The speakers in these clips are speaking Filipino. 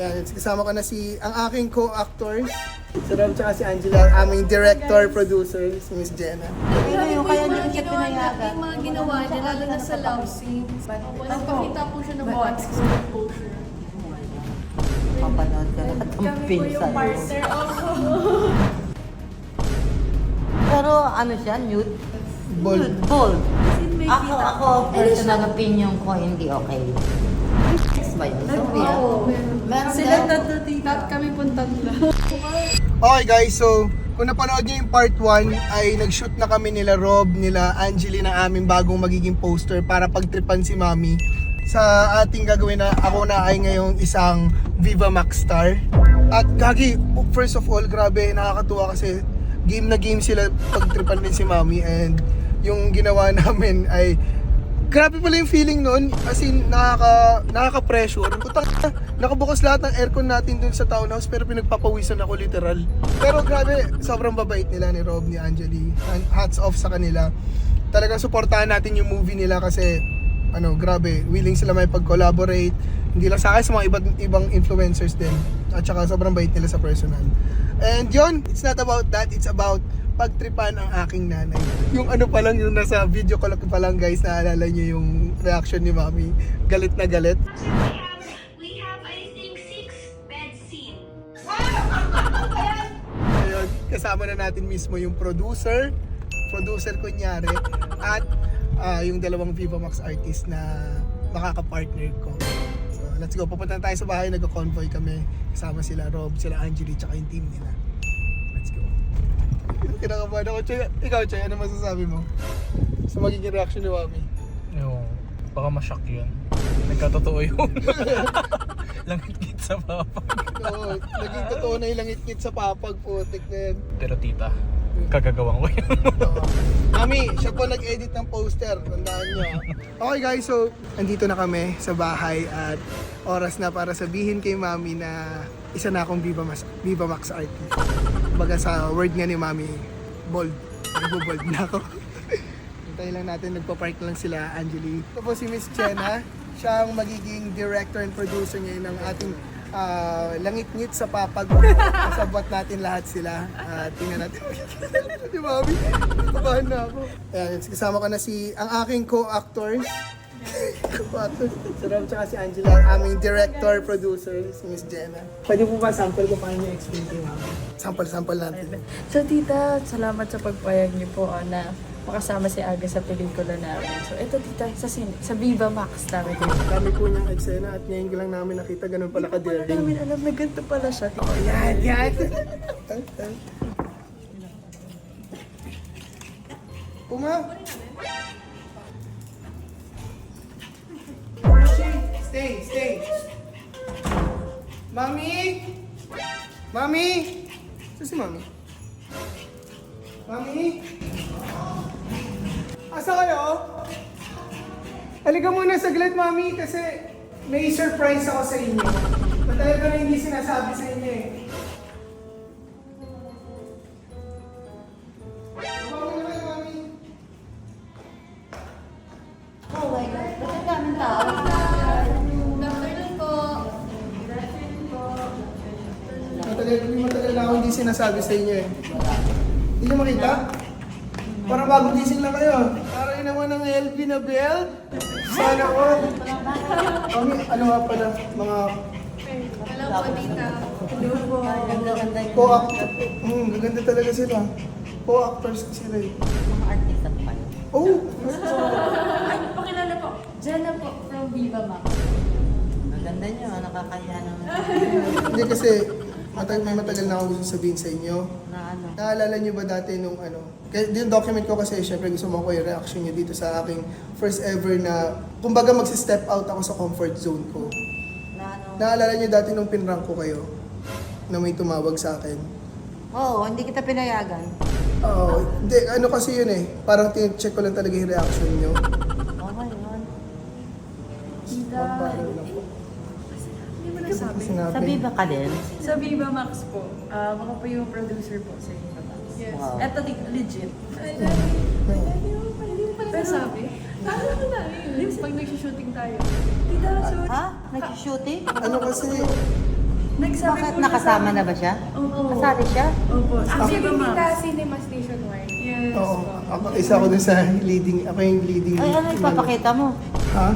Ayan, kasama ko na si ang aking co-actors. Si Rob tsaka si Angela, ang aming director, producer, si Miss Jenna. Pero yung kaya hindi mga ginawa niya, pinayagan. yung mga ginawa niya, lalo na sa love scenes. Nagpakita po siya ng body exposure. Papanood ka lahat ng Kami po pinsan yung mo. partner ako. Pero ano siya, nude? Bold. Nude, bold. may Ako, kita. ako, personal opinion ko, hindi okay. Sex ba yun? Sophia? Meron Sila din? tatlo, tita, kami pong tatlo. Okay guys, so kung napanood niyo yung part 1 ay nag-shoot na kami nila Rob, nila Angeli ng aming bagong magiging poster para pagtripan si Mami sa ating gagawin na ako na ay ngayong isang Viva Max star. At gagi, first of all, grabe, nakakatuwa kasi game na game sila pagtripan din si Mami and yung ginawa namin ay Grabe pala yung feeling nun. As in, nakaka, nakaka-pressure. Putang ina, nakabukas lahat ng aircon natin dun sa townhouse pero pinagpapawisan ako literal. Pero grabe, sobrang babait nila ni Rob, ni. And Hats off sa kanila. Talagang suportahan natin yung movie nila kasi ano, grabe, willing sila may pag-collaborate. Hindi lang sa akin, sa mga ibang, ibang influencers din. At saka sobrang bait nila sa personal. And yun, it's not about that. It's about pagtripan ang aking nanay. Yung ano pa lang, yung nasa video call pa lang guys, naalala niyo yung reaction ni mami. Galit na galit. We have, I think, six bed seat. Ayun, kasama na natin mismo yung producer, producer kunyari, at ah, yung dalawang Viva Max artist na makaka-partner ko. Let's go. Pupunta tayo sa bahay, nagko-convoy kami. Kasama sila Rob, sila Angeli, tsaka yung team nila. Let's go. Kinakabahan ako. Choy, ikaw, Choy, ano masasabi mo? Sa magiging reaction ni Mami? Yung, baka ma-shock yun. Nagkatotoo yun. Langit sa papa. Oo, naging totoo na yung langit-ngit sa papag, putik na yan. Pero tita, kagagawang ko yun. Oo. Mami, siya po nag-edit ng poster. Tandaan nyo. Okay guys, so andito na kami sa bahay at oras na para sabihin kay Mami na isa na akong Viva Max, Viva Max artist. Baga sa word nga ni Mami, bold. Nagbo-bold na ako. Hintayin lang natin, nagpa-park lang sila, Angeli. Ito po si Miss Jenna. Siya ang magiging director and producer ngayon ng ating ah, langit-ngit sa papag. Kasabot natin lahat sila. Ah, tingnan natin. Di Mami, kabahan na ako. Ayan, kasama ko na si, ang aking co-actors. co-actors. Si Rob tsaka si Angela, ang aming director, producer, si Miss Jenna. Pwede po ba sample ko paano niyo explain kay Mami? Sample-sample natin. So tita, salamat sa pagpayag niyo po ah, na makasama si Aga sa pelikula namin. So ito tita, sa, sin- sa Viva Max namin. Dami po niyang eksena at ngayon lang namin nakita ganun pala ka-daring. namin alam na ganito pala siya. Oh, yan, yan. Puma. Stay, stay. Mami? Mami? Saan si Mami? Mami? Asa kayo? Halika muna saglit, Mami, kasi may surprise ako sa inyo. Matagal ko na hindi sinasabi sa inyo eh. Mami na kayo, Mami. Oh my God, ba't ang daming tao? Matagal, matagal na ako hindi sinasabi sa inyo eh. Hindi niyo makita? Parang bagong gising lang kayo. Yun naman ng LV na belt. Sana all. Mami, ano nga pala, mga Hello po tita. Hello po. Ganda-ganda co-actor. Hmm, gaganda talaga sila. Co-actors ko sila eh. mga artista pa yun. Oh! Ay, pakilala po. Jenna po from Viva Max. Maganda nyo, nakakaya naman. Hindi kasi matagal, may matagal na ako gusto sabihin sa inyo. Na ano. Naalala niyo ba dati nung ano? Kaya yung document ko kasi syempre gusto mo ko yung reaction niyo dito sa aking first ever na kumbaga magsi-step out ako sa comfort zone ko. Na ano. Naalala niyo dati nung pinrank ko kayo na may tumawag sa akin. Oo, hindi kita pinayagan. Oo, hindi ano kasi yun eh. Parang check ko lang talaga yung reaction niyo. Okay, yun. Tita. Mo nasabi. Sinabi. Sa Viva ka din? Sa Viva Max po. Ah, ako po yung producer po sa Viva Max. Yes. Wow. Eto di- legit. I love you. I love you. Hindi mo pala sabi. Tama ko na eh. Pag nag-shooting tayo. Tita, sorry. Ha? Nag-shooting? Ano kasi, Nagsabi Bakit nakasama sa- na ba siya? Opo. Kasali siya? Opo. Actually, tita, Cinema Station 1. Yes Oo. Ako, isa ako dun sa leading, ako yung leading. Ay, ano ipapakita mo? Ha?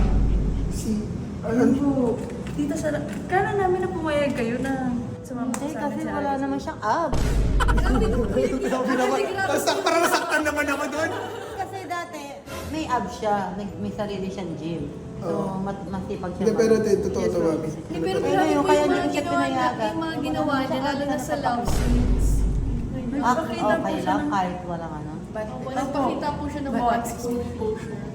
Si, ano? Ano po? Tita Sara, kala namin na pumayag kayo na sumama Hindi, sa kasi amin wala Alex. naman siyang abs. Tapos parang nasaktan naman ako doon. Kasi dati, may abs siya. Nag- May sarili siyang gym. So, Oo. mat masipag siya. Hindi, pero mag- ito, totoo to, mami. Eh, pero Kaya grabe po kaya yung hindi mga siya ginawa niya, pinayagan. yung mga ginawa niya, lalo na sa love scenes. Ah, Nagpakita po okay siya lang, ng- kahit walang ano. Opo, nagpakita po siya ng one smooth posture. Oh my God.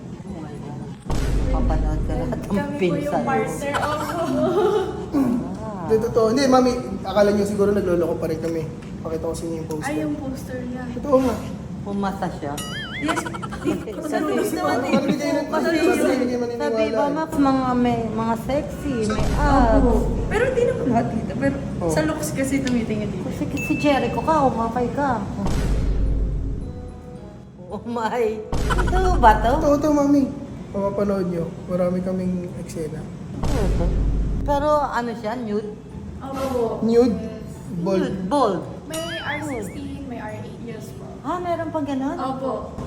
Papanood ka lahat ng Kami po pinsan yung mo. partner. Opo. Ah. Hindi, totoo. Hindi, mami, akala niyo siguro nagloloko pa rin kami. Pakita ko sa inyo yung poster. Ay, yung poster niya. Totoo nga. Pumasa siya. Yes. Hindi kayo nag- Kasi Sa maniniwala. Viva Max, mga, may, mga sexy, may abs. Pero hindi naman lahat dito. Pero Oo. sa looks kasi tumitingin dito. Kasi si Jericho ka, umapay ka. Oh my. Ito ba to? Totoo to, mami. Papapanood niyo. Marami kaming eksena. To. Pero ano siya, nude? Opo. Nude, bold. Nude, bold. May R16, may R8. Yes po. Ah, meron pang ganon? Opo.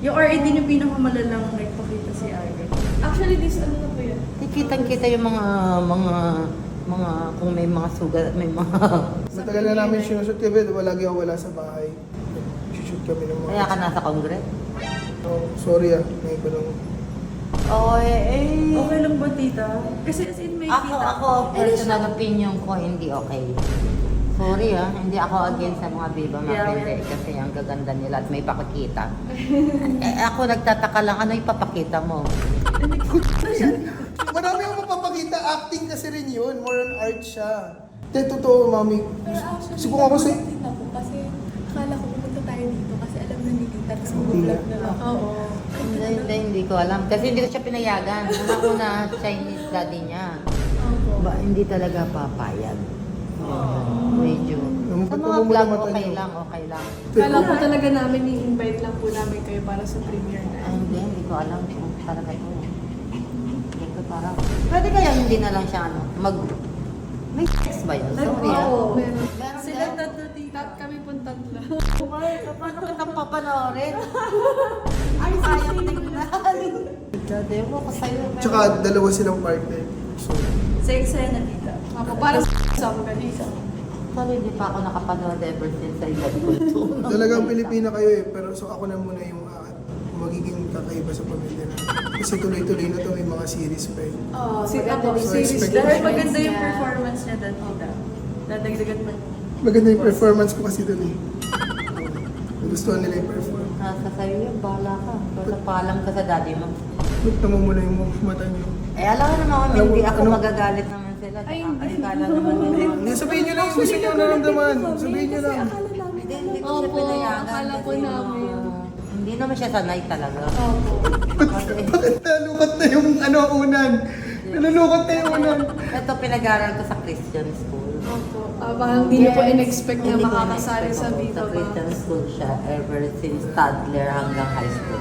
Yung R18 yung pinakamalalang nagpakita si Aga. Actually, this ano na po yun? Kitang-kita yung mga, mga, mga, kung may mga sugat, may mga... Matagal na namin sinushoot kami, lagi ako wala sa bahay. Shoot kami ng mga... Kaya ka nasa congress? Oh, sorry ah, may iba lang. Oh, eh, eh. Okay lang ba, tita? Kasi as in may Ako, kita. ako, personal opinion ko, hindi okay. Sorry ah, hindi ako against sa mga Viva Max, Yeah, hindi. Kasi ang gaganda nila at may pakikita. eh, ako nagtataka lang, ano ipapakita mo? Marami akong mapapakita, acting kasi rin yun. More on art siya. Hindi, totoo, mami. Pero actually, Subukan ko sa... ako kasi akala ko pumunta tayo dito kasi alam na ni Tita tapos mag-vlog na. na lang. Oo. Hindi, hindi, ko alam. Kasi hindi ko siya pinayagan. Una-una, Chinese daddy niya. Ba, hindi talaga papayag. Medyo. Naman, Sa mga vlog, okay niyo? lang, okay lang. Akala ko talaga namin i-invite lang po namin kayo para sa premiere na. Ay, hindi, hindi ko alam kung talaga ito. Hindi ko parang, pwede kaya hindi na lang siya ano, mag, may sex ba yun? Sorry ah. Oo, meron. Meron Sila din? tatlo, tita, kami pong tatlo. Ay, paano kitang papanoorin? Ay, sayang tingnan. Dati mo ko sa'yo. Tsaka dalawa silang partner. So, Sa eksena, tita. Opo, para sa ka dito. Sorry, hindi pa ako nakapanood ever since I got to. talagang Pilipina kayo eh. Pero so ako na muna yung ah, magiging kakaiba sa pamilya na. Kasi tuloy-tuloy na to, may mga series pa eh. Oo, Si maganda ako, so series. expect- Dahil maganda yung performance niya dati. Dadagdagan pa. Maganda yung performance ko kasi doon eh. Gustuhan nila yung performance. Nasa sa'yo yun, bahala ka. Basta paalam ka sa daddy mo. Look, namumula yung mata niyo. Eh, alam ko naman, Alam mo, hindi ako ano? magagalit naman sila. Ay, Ay, hindi. kala naman nila. Hindi, sabihin nyo lang yung gusto nyo naramdaman. Sabihin nyo lang. Akala namin Hindi, hindi ko siya Opo, pinayagan. akala po kasi namin. Hindi naman siya sanay talaga. Opo. Kasi, Bakit nalukot na yung ano unan? Nalulukot na yung unan. ito pinag-aral ko sa Christian school. Opo. Ah, parang hindi niyo po in-expect na makakasali sa. Viva Sa Christian Max. school siya ever since toddler hanggang high school.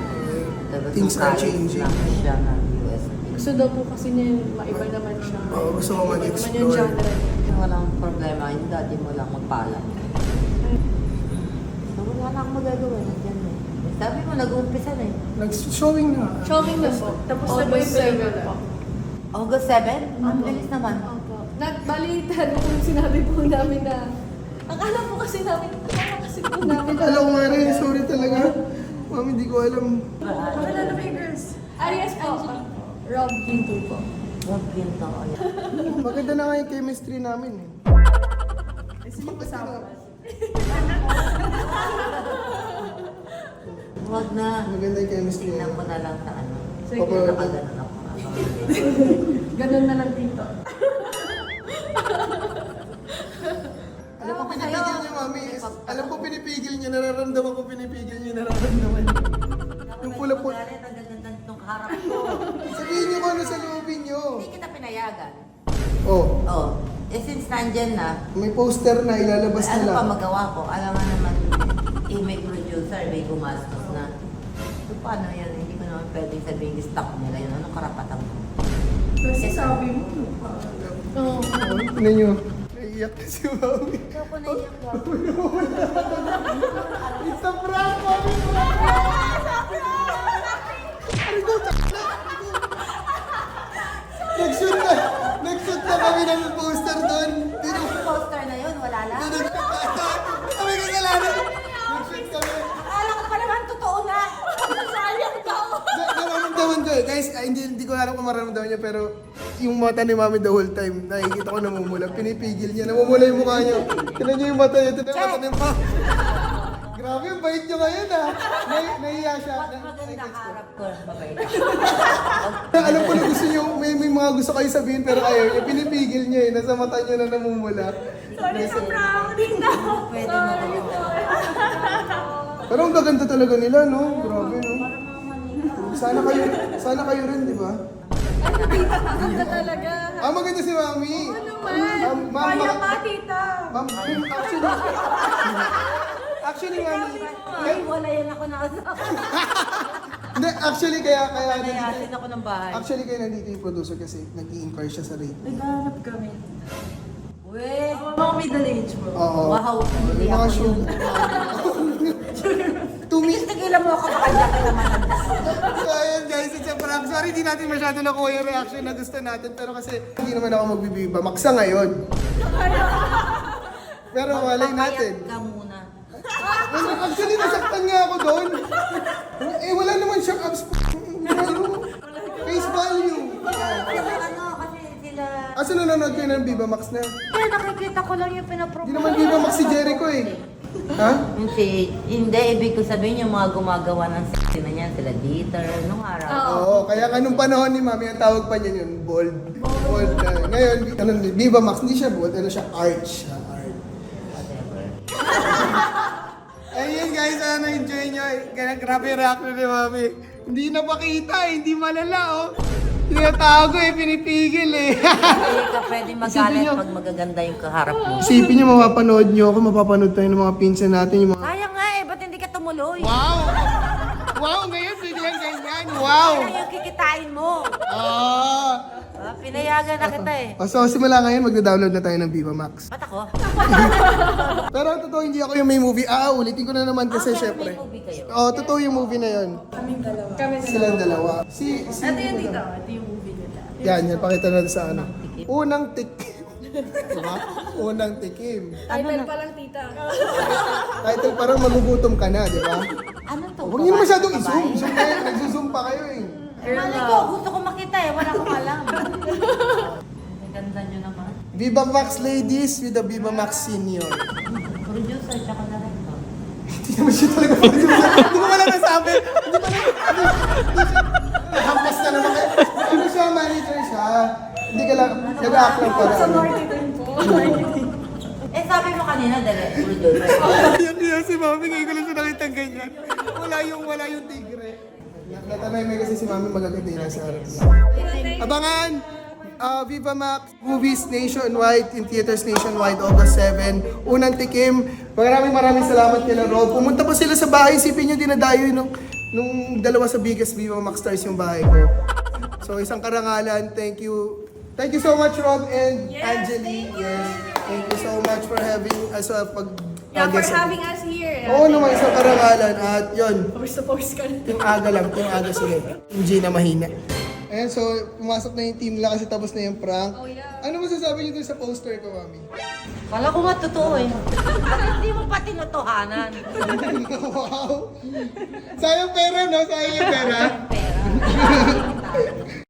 Tapos Things are changing. lang siya ng USP. Gusto daw po kasi niya yung maiba naman siya. Oo, gusto ko Iba naman mag-explore. yung genre. Walang problema, yung daddy mo lang magpaalam. So wala na akong magagawa, nandiyan eh. Sabi mo, nag-uumpisa na eh. Nag-showing na. Showing na po. Tapos na ba yung August 7 pelikula? po. August 7? Ang bilis naman. Opo. Nagbalita nung sinabi po namin na Akala po kasi namin, akala kasi po namin na Alam ko nga rin, sorry talaga. Mami, hindi ko alam. Wala na figures. Ah, yes po. Rob Ginto po. Huwag yun to. ayan. Maganda na nga yung chemistry namin eh. Sige, kasama. Huwag na. Maganda yung chemistry Tingnan namin. ko na lang sa ano. Sige. Sige. Nakaganon ako. Ganun na lang dito. Niyo, nararamdaman ko pinipigil niyo, nararamdaman. Yung pula po. Galit ang ganda nitong harap ko. Sabihin niyo kung ano sa loobin niyo. Hindi kita pinayagan. Oh, Oh, eh since nandyan na, may poster na, ilalabas na ano lang. pa magawa ko? Alam mo naman, eh, may producer, may gumastos na. So paano yan? Hindi ko naman pwedeng sabihin, stop nila yun. Anong karapatan ko? Kasi sabi mo, Oo. Oh, ano niyo? Iyak na si Mami. Ikaw ko naiyak ba? It's a prank, Mami! Ano ko, tsaka Nag-shoot na! Nag-shoot na kami ng poster doon. Pero, Yung poster na yun, wala lang. kami. Nag-shoot kami. Ko pa naman totoo na. Sayang daw. Na- Nararamdaman ko eh. Guys, ah, hindi, hindi ko alam kung mararamdaman niya, pero yung mata ni Mami the whole time, nakikita ko namumula. Pinipigil niya. Namumula yung mukha niya. Tinan niyo yung mata niya. Tinan yung mata niya. Grabe, ang bait niyo ngayon ah. Nay nahiya siya. Na- maganda harap ko, Alam ko na gusto niyo, may, may mga gusto kayo sabihin pero ayaw niya. Pinipigil niya eh. Nasa mata niya na namumula. Sorry, sa crowding na. Pwede maganda. Pero ang gaganda talaga nila, no? Grabe, no? Sana kayo, sana kayo rin, di ba? Ganda talaga. Ah, maganda si Mami. Ano Um, man? ma'am, Kaya baka- ka, tita. Ma'am, actually, actually, Mami, Ay, wala yan ako na hindi, actually, kaya, kaya, Nayasin ako ng bahay. actually, kaya nandito yung producer kasi nag-i-inquire siya sa rate. Naghahanap kami. Weh, Mga middle age mo. Oo. wow. Hindi Yung mga ako shoe. yun. Tumi. Tigilan mo ako hindi kita matanda. So, ayun guys, it's a prank. Sorry, di natin masyado nakuha yung reaction na gusto natin. Pero kasi, hindi naman ako magbibiba. Maksa ngayon. Pero malay natin. Papayat ka muna. Actually, nasaktan nga ako doon. Eh, wala naman siyang abs... Face value. Ano, kasi sila... Asa nanonood kayo ng Viva Max na? Kaya nakikita ko lang yung pinapromote. Hindi naman Viva Max si Jericho eh. Ha? Hindi, hindi, ibig ko sabihin yung mga gumagawa ng sexy na yan, sila Dieter, nung araw. Oo, kaya kanong panahon ni Mami, ang tawag pa niya yun, bold. Bold. na. ngayon, ano, Viva Max, hindi siya bold, ano siya, arch. siya, art. Whatever. Ayun guys, ano, enjoy nyo. Kaya grabe yung reaction ni Mami. Hindi napakita eh, hindi malala oh. Tinatago eh, pinipigil eh. Hindi ka pwede Isipin magalit nyo. pag magaganda yung kaharap mo. Isipin nyo, mapapanood nyo ako, mapapanood tayo ng mga pinsan natin, yung mga... Sayang nga eh, ba't hindi ka tumuloy? Wow! Wow, ngayon biglang ganyan. Wow! Sayang yung kikitain mo. Ah! Ah, pinayagan na kita eh. Oh, so simula ngayon, magda-download na tayo ng Viva Max. Ba't ako? Pero ang totoo, hindi ako yung may movie. Ah, ulitin ko na naman kasi Ah, pero syempre. may movie kayo. Oo, totoo yung movie na yun. Kaming dalawa. Kami Silang dalawa. Si, si, Ito yung dito. Ito yung movie nila. Yan, yan, pakita natin sa ano. Unang tikim. diba? Unang tikim. Title pa lang, tita. Title parang magugutom ka na, di ba? Ano to? Huwag niyo na masyadong i-zoom. Zoom kayo, nagzo-zoom pa kayo eh. Malay ko, gusto ko makita eh. Wala akong alam. Ganda nyo naman. Viva Max ladies with the Viva Max senior. Producer, tsaka director. Hindi naman siya talaga producer. Hindi ko wala nasabi. Hindi pa lang. Hampas na naman kayo. Ano siya, manager siya. Hindi ka lang, nag-act lang para. Sa ano. marketing po. Eh, sabi mo kanina, direct producer. Yan yan si Mami, ngayon ko lang siya nakita ganyan. Wala yung, wala yung tigre. Natanay may kasi si Mami magaganda yun sa harap niya. Abangan! Ah, Viva Max Movies Nationwide in theaters nationwide August 7. Unang tikim. Maraming maraming salamat kila Rob. Pumunta pa sila sa bahay. Isipin nyo dinadayo nung, nung dalawa sa biggest Viva Max stars yung bahay ko. So isang karangalan. Thank you. Thank you so much Rob and Angeli. Yes. Thank you so much for having us uh, pag Yeah, for pag-guest. having us here. Oo naman, isang karangalan. At yun, to post ka na. yung aga lang, yung aga sila. G na mahina. Ayan, so pumasok na yung team nila kasi tapos na yung prank. Oh, yeah. Ano masasabi niyo dun sa poster ko, mami? Kala ko nga totoo eh. Bakit hindi mo pa tinutuhanan? wow! Sayang pera, no? Sayang yung pera. Pera.